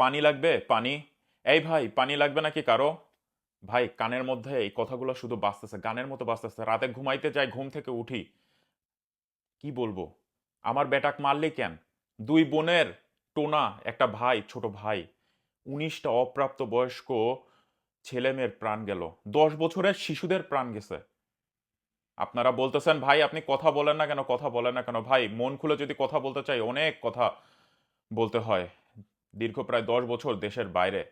পানি লাগবে? পানি? এই ভাই, পানি লাগবে নাকি কারও? ভাই, কানের মধ্যে এই কথাগুলো শুধু বাজতেছে গানের মতো বাজতেছে রাতে ঘুমাইতে যাই, ঘুম থেকে উঠি। কি বলব? আমার বেটাক মারলি কেন? দুই বোনের, টোনা, একটা ভাই, ছোট ভাই। উনিশটা অপ্রাপ্ত বয়স্ক ছেলে মেয়ের প্রাণ গেল। দশ বছরের শিশুদের প্রাণ গেছে। আপনারা বলতেছেন, ভাই, আপনি কথা বলেন না কেন? কথা বলেন না কেন? ভাই, মন খুলে যদি কথা বলতে চাই, অনেক কথা বলতে হয়। দীর্ঘ প্রায় দশ বছর দেশের বাইরে।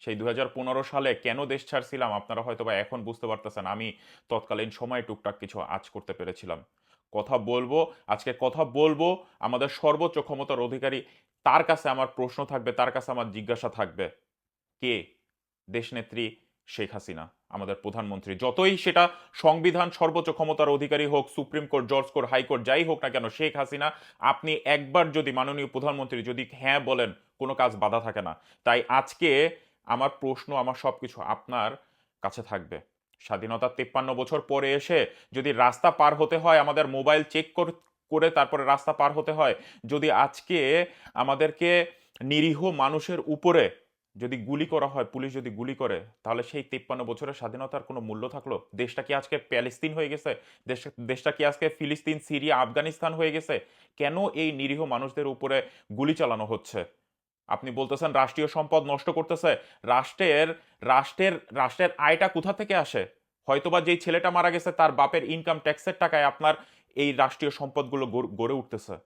সেই দু হাজার পনেরো সালে কেন দেশ ছাড়ছিলাম আপনারা হয়তো বা এখন বুঝতে পারতেছেন, আমি তৎকালীন সময় টুকটাক কিছু আজ করতে পেরেছিলাম। কথা বলব, আজকে কথা বলব, আমাদের সর্বোচ্চ ক্ষমতার অধিকারী তার কাছে আমার প্রশ্ন থাকবে, তার কাছে আমার জিজ্ঞাসা থাকবে, কে? দেশনেত্রী শেখ হাসিনা। আমাদের প্রধানমন্ত্রী। যতই সেটা সংবিধান সর্বোচ্চ ক্ষমতার অধিকারী হোক, সুপ্রিম কোর্ট, জজ কোর্ট হাইকোর্ট যাই হোক না কেন, শেখ হাসিনা, আপনি একবার যদি মাননীয় প্রধানমন্ত্রী যদি হ্যাঁ বলেন, কোনো কাজ বাধা থাকে না। তাই আজকে আমার প্রশ্ন, আমার সব কিছু আপনার কাছে থাকবে। স্বাধীনতার তেপ্পান্ন বছর পরে এসে যদি রাস্তা পার হতে হয়, আমাদের মোবাইল চেক করে তারপরে রাস্তা পার হতে হয়, যদি আজকে আমাদেরকে নিরীহ মানুষের উপরে যদি গুলি করা হয়, পুলিশ যদি গুলি করে, তাহলে সেই তিপ্পান্ন বছরের স্বাধীনতার কোনো মূল্য থাকল? দেশটা কি আজকে প্যালেস্তিন হয়ে গেছে? দেশ, দেশটা কি আজকে ফিলিস্তিন, সিরিয়া, আফগানিস্তান হয়ে গেছে? কেন এই নিরীহ মানুষদের উপরে গুলি চালানো হচ্ছে? আপনি বলতেছেন রাষ্ট্রীয় সম্পদ নষ্ট করতেছে। রাষ্ট্রের রাষ্ট্রের রাষ্ট্রের আয়টা কোথা থেকে আসে? হয়তোবা যেই ছেলেটা মারা গেছে, তার বাপের ইনকাম ট্যাক্সের টাকায় আপনার এই রাষ্ট্রীয় সম্পদগুলো গড়- উঠতেছে।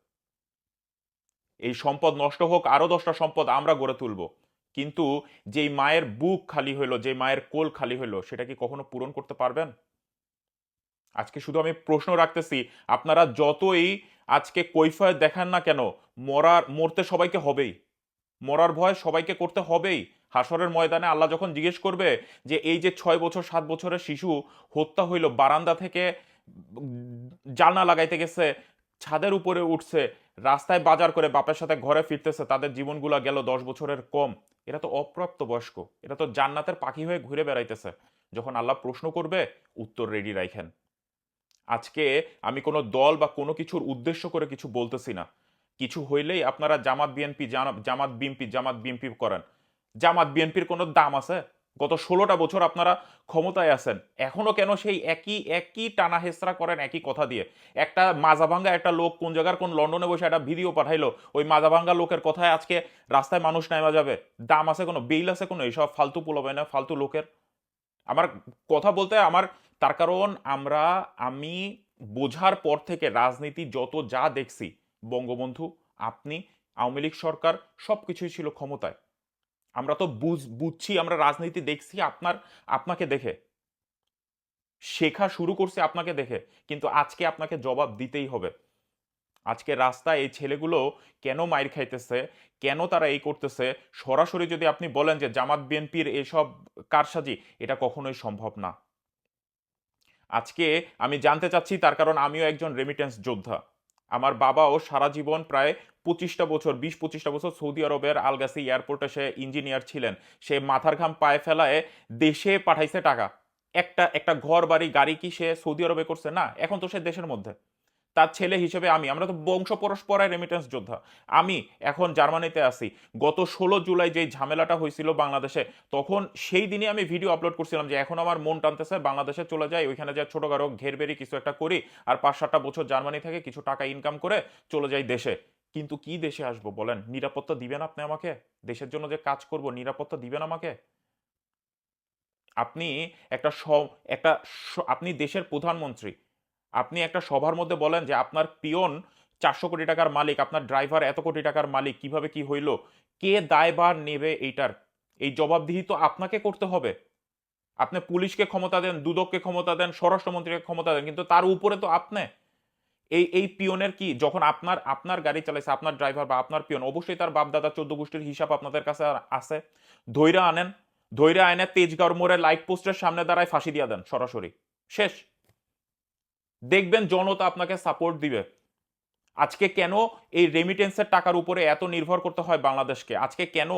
এই সম্পদ নষ্ট হোক, আরও দশটা সম্পদ আমরা গড়ে তুলব। কিন্তু যেই মায়ের বুক খালি হইল যে মায়ের কোল খালি হইল, সেটা কি কখনো পূরণ করতে পারবেন? আজকে শুধু আমি প্রশ্ন রাখতেছি, আপনারা যতই আজকে কৈফয় দেখান না কেন, মরার, মরতে সবাইকে হবেই। মরার ভয় সবাইকে করতে হবেই। হাসরের ময়দানে আল্লাহ যখন জিজ্ঞেস করবে যে, এই যে ছয় বছর, সাত বছরের শিশু হত্যা হইল, বারান্দা থেকে জানলা লাগাইতে গেছে ছাদের উপরে উঠছে, রাস্তায় বাজার করে বাপের সাথে ঘরে ফিরতেছে, তাদের জীবনগুলো গেল দশ বছরের কম। এরা তো অপ্রাপ্ত বয়স্ক এরা তো জান্নাতের পাখি হয়ে ঘুরে বেড়াইতেছে। যখন আল্লাহ প্রশ্ন করবে, উত্তর রেডি রাখেন আজকে আমি কোনো দল বা কোনো কিছুর উদ্দেশ্য করে কিছু বলতেছি না। কিছু হইলেই আপনারা Jamaat BNP Jamaat BNP Jamaat BNP করেন। জামাত বিএনপির কোনো দাম আছে? গত ষোলোটা বছর আপনারা ক্ষমতায় আছেন। এখনও কেন সেই একই একই টানা হেসরা করেন একই কথা দিয়ে? একটা মাজাভাঙ্গা একটা লোক কোন জায়গার কোন লন্ডনে বসে একটা ভিডিও পাঠাইলো, ওই মাজাভাঙ্গা লোকের কথায় আজকে রাস্তায় মানুষ নেমা যাবে? দাম আছে কোনো, বেইল আছে কোনো? এইসব ফালতু পোলাবে না, ফালতু লোকের? আমার কথা বলতে আমার, তার কারণ আমরা, আমি বোঝার পর থেকে রাজনীতি যত যা দেখছি, বঙ্গবন্ধু, আপনি, আওয়ামী লীগ সরকার সব কিছুই ছিল ক্ষমতায়। আমরা তো বুঝ, বুঝছি, আমরা রাজনীতি দেখছি, আপনার, আপনাকে দেখে। শেখা শুরু করছে আপনাকে দেখে, কিন্তু আজকে আপনাকে জবাব দিতেই হবে। আজকে রাস্তায় এই ছেলেগুলো কেন মাইর খাইতেছে, কেন তারা এই করতেছে? সরাসরি যদি আপনি বলেন যে জামাত, বিএনপির এসব কারসাজি, এটা কখনোই সম্ভব না। আজকে আমি জানতে চাচ্ছি, তার কারণ আমিও একজন রেমিটেন্স যোদ্ধা। আমার বাবাও সারা জীবন প্রায় পঁচিশটা বছর, বিশ পঁচিশটা বছর সৌদি আরবের আলগাসি এয়ারপোর্টে সে ইঞ্জিনিয়ার ছিলেন। সে মাথার ঘাম পায়ে ফেলায় দেশে পাঠাইছে টাকা। একটা একটা ঘর বাড়ি গাড়ি কি সে সৌদি আরবে করছে? না, এখন তো সে দেশের মধ্যে। তার ছেলে হিসেবে আমি, আমরা তো বংশ পরস্পরায় রেমিটেন্স যোদ্ধা। আমি এখন জার্মানিতে আছি। গত ষোলো জুলাই যেই ঝামেলাটা হয়েছিল বাংলাদেশে, তখন সেই দিনে আমি ভিডিও আপলোড করছিলাম যে এখন আমার মন টানতেছে, বাংলাদেশে চলে যাই, ওইখানে যা ছোটখাটো ঘেরবেরি কিছু একটা করি, আর পাঁচ সাতটা বছর জার্মানি থেকে কিছু টাকা ইনকাম করে চলে যাই দেশে। কিন্তু কি দেশে আসব বলেন? নিরাপত্তা দিবেন আপনি আমাকে? দেশের জন্য যে কাজ করব, নিরাপত্তা দিবেন আমাকে? আপনি একটা একটা আপনি দেশের প্রধানমন্ত্রী আপনি একটা সভার মধ্যে বলেন যে আপনার পিয়ন চারশো কোটি টাকার মালিক, আপনার ড্রাইভার এত কোটি টাকার মালিক, কীভাবে কি হইল? কে দায়ভার নেবে এইটার? এই জবাবদিহি তো আপনাকে করতে হবে। আপনি পুলিশকে ক্ষমতা দেন, দুদককে ক্ষমতা দেন, স্বরাষ্ট্রমন্ত্রীকে ক্ষমতা দেন, কিন্তু তার উপরে তো আপনি। এই এই পিয়নের কি? যখন আপনার আপনার গাড়ি চালাইছে, আপনার ড্রাইভার বা আপনার পিয়ন, অবশ্যই তার বাপ দাদা চোদ্দ গোষ্ঠীর হিসাব আপনাদের কাছে আছে। ধৈর্য আনেন ধৈর্য আনে তেজগাঁও মোড়ে লাইট পোস্টের সামনে দাঁড়ায় ফাঁসি দিয়ে দেন সরাসরি। শেষ। দেখবেন জনতা আপনাকে সাপোর্ট দিবে। আজকে কেন এই রেমিটেন্সের টাকার উপরে এত নির্ভর করতে হয় বাংলাদেশকে? আজকে কেন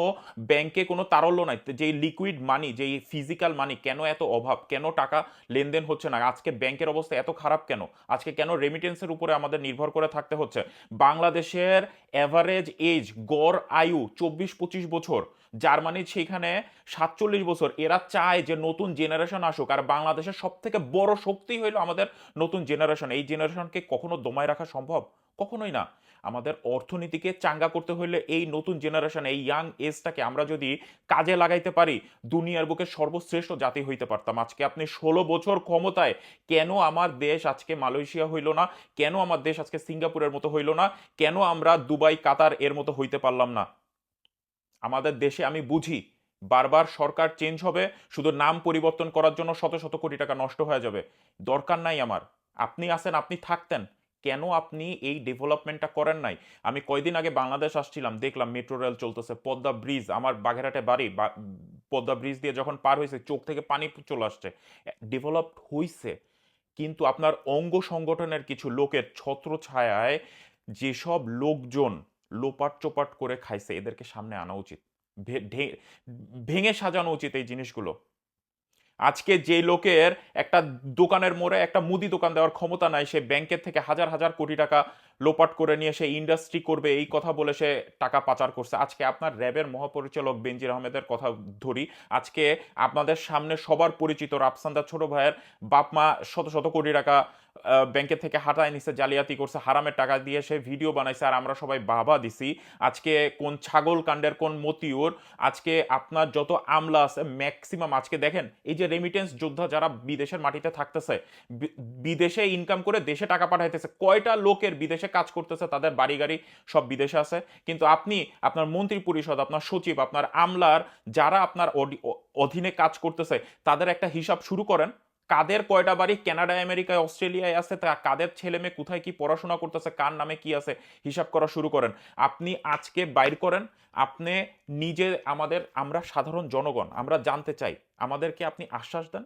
ব্যাংকে কোনো তারল্য নাই? যেই লিকুইড মানি যেই ফিজিক্যাল মানি কেন এত অভাব? কেন টাকা লেনদেন হচ্ছে না? আজকে ব্যাংকের অবস্থা এত খারাপ কেন? আজকে কেন রেমিটেন্সের উপরে আমাদের নির্ভর করে থাকতে হচ্ছে? বাংলাদেশের অ্যাভারেজ এজ গড় আয়ু চব্বিশ পঁচিশ বছর। জার্মানি সেখানে সাতচল্লিশ বছর। এরা চায় যে নতুন জেনারেশন আসুক। আর বাংলাদেশের সব থেকে বড় শক্তি হইল আমাদের নতুন জেনারেশন এই জেনারেশনকে কখনো দমায় রাখা সম্ভব? কখনোই না। আমাদের অর্থনীতিকে চাঙ্গা করতে হলে এই নতুন জেনারেশন এই ইয়াং এজটাকে আমরা যদি কাজে লাগাইতে পারি, দুনিয়ার বুকে সর্বশ্রেষ্ঠ জাতি হইতে পারতাম। আজকে আপনি ষোলো বছর ক্ষমতায়, কেন আমার দেশ আজকে মালয়েশিয়া হইল না? কেন আমার দেশ আজকে সিঙ্গাপুরের মতো হইল না? কেন আমরা দুবাই, কাতার এর মতো হইতে পারলাম না? আমাদের দেশে আমি বুঝি, বারবার সরকার চেঞ্জ হবে, শুধু নাম পরিবর্তন করার জন্য শত শত কোটি টাকা নষ্ট হয়ে যাবে। দরকার নাই আমার। আপনি আসেন আপনি থাকতেন। কেন আপনি এই ডেভেলপমেন্টটা করেন নাই? আমি কয়দিন আগে বাংলাদেশ আসছিলাম, দেখলাম মেট্রো রেল চলতেছে, পদ্মা ব্রিজ আমার বাগেরহাটে বাড়ি পদ্মা ব্রিজ দিয়ে যখন পার হয়েছে, চোখ থেকে পানি চলে আসছে। ডেভেলপড হইছে, কিন্তু আপনার অঙ্গ সংগঠনের কিছু লোকের ছত্র ছায়ায় যেসব লোকজন লোপাট চোপাট করে খাইছে, এদেরকে সামনে আনা উচিত। ভেঙে সাজানো উচিত এই জিনিসগুলো। আজকে যে লোকের একটা দোকানের মোড়ে একটা মুদি দোকান দেওয়ার ক্ষমতা নাই, সে ব্যাংকের থেকে হাজার হাজার কোটি টাকা লোপাট করে নিয়ে সে ইন্ডাস্ট্রি করবে, এই কথা বলে সে টাকা পাচার করছে। আজকে আপনার র্যাবের মহাপরিচালক বেনজির আহমেদের কথা ধরি, আজকে আপনাদের সামনে সবার পরিচিত রাফসান্দা ছোট ভাইয়ের বাপ মা শত শত কোটি টাকা ব্যাংকের থেকে হাতায় নিছে জালিয়াতি করছে, হারামের টাকা দিয়ে সে ভিডিও বানাইছে, আর আমরা সবাই বাবা দিছি। আজকে কোন ছাগল কাণ্ডের, কোন মতিউর, আজকে আপনার যত আমলা আছে ম্যাক্সিমাম আজকে দেখেন, এই যে রেমিটেন্স যোদ্ধা যারা বিদেশের মাটিতে থাকতেছে বিদেশে ইনকাম করে দেশে টাকা পাঠাইতেছে, কয়টা লোকের বিদেশে কাজ করতেছে, তাদের বাড়ি গাড়ি সব বিদেশে আছে। কিন্তু আপনি, আপনার মন্ত্রী পরিষদ, আপনার সচিব, আপনার আমলার, যারা আপনার অধীনে কাজ করতেছে, তাদের একটা হিসাব শুরু করেন কাদের কয়টা বাড়ি কানাডা, আমেরিকায়, অস্ট্রেলিয়ায় আছে তা কাদের ছেলে মেয়ে, কোথায় কি পড়াশোনা করতেছে, কার নামে কি আছে, হিসাব করা শুরু করেন। আপনি আজকে বাইর করেন, আপনি নিজে আমাদের, আমরা সাধারণ জনগণ, আমরা জানতে চাই, আমাদেরকে আপনি আশ্বাস দেন?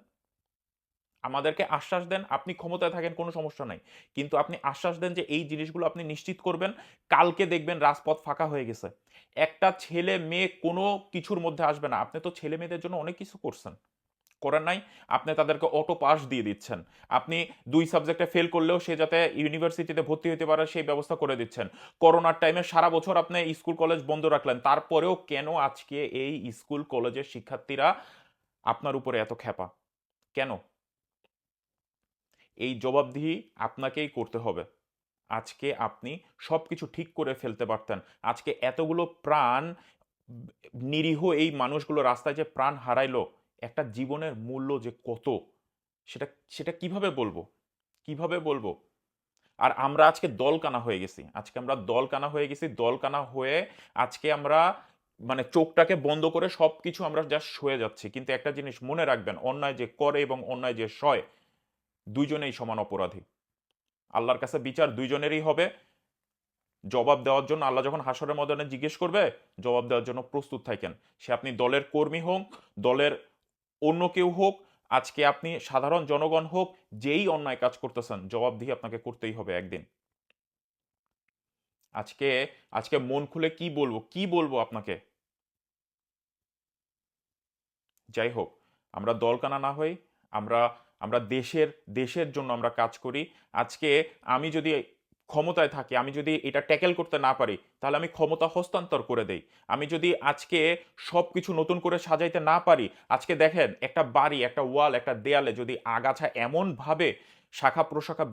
আমাদেরকে আশ্বাস দেন, আপনি ক্ষমতায় থাকেন, কোনো সমস্যা নাই। কিন্তু আপনি আশ্বাস দেন যে এই জিনিসগুলো আপনি নিশ্চিত করবেন, কালকে দেখবেন রাজপথ ফাঁকা হয়ে গেছে। একটা ছেলে মেয়ে কোনো কিছুর মধ্যে আসবে না। আপনি তো ছেলে মেয়েদের জন্য অনেক কিছু করছেন। করেন নাই, আপনি তাদেরকে অটো পাস দিয়ে দিচ্ছেন। আপনি দুই সাবজেক্টে ফেল করলেও সে যাতে ইউনিভার্সিটিতে ভর্তি হতে পারে, সেই ব্যবস্থা করে দিচ্ছেন। করোনার টাইমে সারা বছর আপনি স্কুল কলেজ বন্ধ রাখলেন, তারপরেও কেন আজকে এই স্কুল কলেজের শিক্ষার্থীরা আপনার উপরে এত খ্যাপা? কেন? এই জবাবদিহি আপনাকেই করতে হবে। আজকে আপনি সব কিছু ঠিক করে ফেলতে পারতেন। আজকে এতগুলো প্রাণ নিরীহ এই মানুষগুলো রাস্তায় যে প্রাণ হারাইলো একটা জীবনের মূল্য যে কত, সেটা সেটা কীভাবে বলব? কীভাবে বলব? আর আমরা আজকে দলকানা হয়ে গেছি। আজকে আমরা দলকানা হয়ে গেছি। দলকানা হয়ে আজকে আমরা মানে চোখটাকে বন্ধ করে সব কিছু আমরা জাস্ট শুয়ে যাচ্ছি। কিন্তু একটা জিনিস মনে রাখবেন, অন্যায় যে করে এবং অন্যায় যে সয়, দুইজনেই সমান অপরাধী। আল্লাহর কাছে বিচার দুইজনেরই হবে। জবাব দেওয়ার জন্য আল্লাহ যখন হাসরের ময়দানে জিজ্ঞেস করবে, জবাব দেওয়ার জন্য প্রস্তুত থাকেন। সে আপনি দলের কর্মী হোক, দলের অন্য কেউ হোক, আজকে আপনি সাধারণ জনগণ হোক, যেই অন্যায় কাজ করতেছেন জবাব দিয়ে আপনাকে করতেই হবে একদিন। আজকে আজকে মন খুলে কি বলব কি বলব আপনাকে? যাই হোক, আমরা দলকানা না হই, আমরা আমরা দেশের দেশের জন্য আমরা কাজ করি। আজকে আমি যদি ক্ষমতায় থাকি, আমি যদি এটা ট্যাকেল করতে না পারি, তাহলে আমি ক্ষমতা হস্তান্তর করে দেই। আমি যদি আজকে সব কিছু নতুন করে সাজাইতে না পারি, আজকে দেখেন একটা বাড়ি, একটা ওয়াল, একটা দেয়ালে যদি আগাছা এমনভাবে শাখা প্রশাখা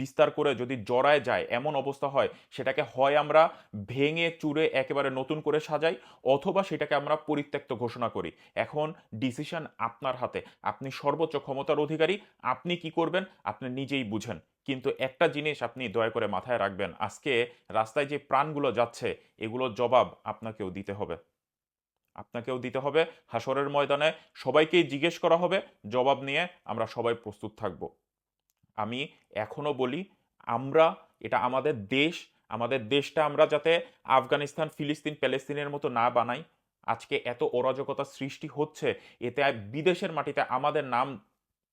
বিস্তার করে যদি জড়ায় যায়, এমন অবস্থা হয়, সেটাকে হয় আমরা ভেঙে, চুরে একেবারে নতুন করে সাজাই, অথবা সেটাকে আমরা পরিত্যক্ত ঘোষণা করি। এখন ডিসিশন আপনার হাতে। আপনি সর্বোচ্চ ক্ষমতার অধিকারী, আপনি কি করবেন? আপনি নিজেই বুঝেন। কিন্তু একটা জিনিস আপনি দয়া করে মাথায় রাখবেন, আজকে রাস্তায় যে প্রাণগুলো যাচ্ছে, এগুলোর জবাব আপনাকেও দিতে হবে। আপনাকেও দিতে হবে হাসরের ময়দানে, সবাইকেই জিজ্ঞেস করা হবে, জবাব নিয়ে আমরা সবাই প্রস্তুত থাকব। আমি এখনও বলি, আমরা, এটা আমাদের দেশ, আমাদের দেশটা আমরা যাতে আফগানিস্তান, ফিলিস্তিন, প্যালেস্তিনের মতো না বানাই, আজকে এত অরাজকতা সৃষ্টি হচ্ছে, এতে বিদেশের মাটিতে আমাদের নাম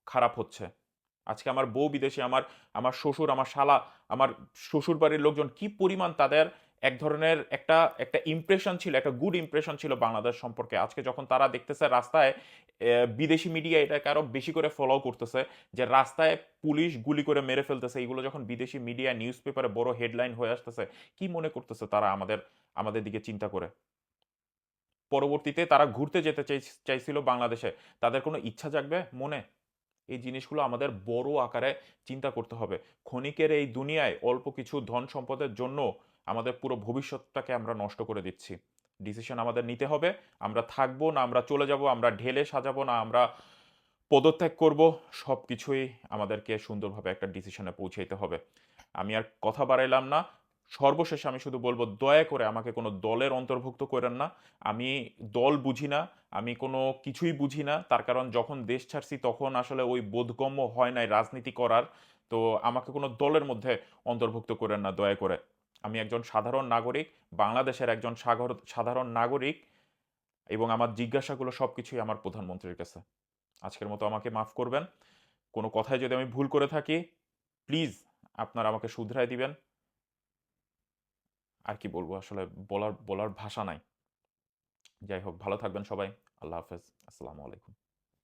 খারাপ হচ্ছে। আজকে আমার বউ বিদেশে, আমার আমার শ্বশুর, আমার শালা, আমার শ্বশুরবাড়ির লোকজন কি পরিমাণ তাদের এক ধরনের একটা একটা ইমপ্রেশন ছিল, একটা গুড ইমপ্রেশন ছিল বাংলাদেশ সম্পর্কে। আজকে যখন তারা দেখতেছে রাস্তায় বিদেশি মিডিয়া এটাকে আরও বেশি করে ফলো করতেছে যে রাস্তায় পুলিশ গুলি করে মেরে ফেলতেছে। এগুলো যখন বিদেশি মিডিয়া, নিউজ পেপারে বড় হেডলাইন হয়ে আসতেছে, কি মনে করতেছে তারা আমাদের আমাদের দিকে চিন্তা করে? পরবর্তীতে তারা ঘুরতে যেতে চাই চাইছিল বাংলাদেশে। তাদের কোনো ইচ্ছা জাগবে মনে? এই জিনিসগুলো আমাদের বড় আকারে চিন্তা করতে হবে। ক্ষণিকের এই দুনিয়ায় অল্প কিছু ধন সম্পদের জন্য আমাদের পুরো ভবিষ্যৎটাকে আমরা নষ্ট করে দিচ্ছি। ডিসিশন আমাদের নিতে হবে। আমরা থাকব না আমরা চলে যাব, আমরা ঢেলে সাজাবো না আমরা পদত্যাগ করব। সব কিছুই আমাদেরকে সুন্দরভাবে একটা ডিসিশনে পৌঁছাইতে হবে। আমি আর কথা বাড়াইলাম না। সর্বশেষে আমি শুধু বলব দয়া করে আমাকে কোনো দলের অন্তর্ভুক্ত করেন না। আমি দল বুঝি না। আমি কোনো কিছুই বুঝি না। তার কারণ যখন দেশ ছাড়ছি তখন আসলে ওই বোধগম্য হয় নাই রাজনীতি করার। তো আমাকে কোনো দলের মধ্যে অন্তর্ভুক্ত করেন না দয়া করে। আমি একজন সাধারণ নাগরিক, বাংলাদেশের একজন সাগর সাধারণ নাগরিক এবং আমার জিজ্ঞাসাগুলো সব কিছুই আমার প্রধানমন্ত্রীর কাছে। আজকের মতো আমাকে মাফ করবেন। কোনো কথায় যদি আমি ভুল করে থাকি, প্লিজ আপনারা আমাকে শুধরায় দিবেন। আর কি বলব আসলে বলার বলার ভাষা নাই। যাই হোক, ভালো থাকবেন সবাই। আল্লাহ হাফেজ। আসসালামু আলাইকুম।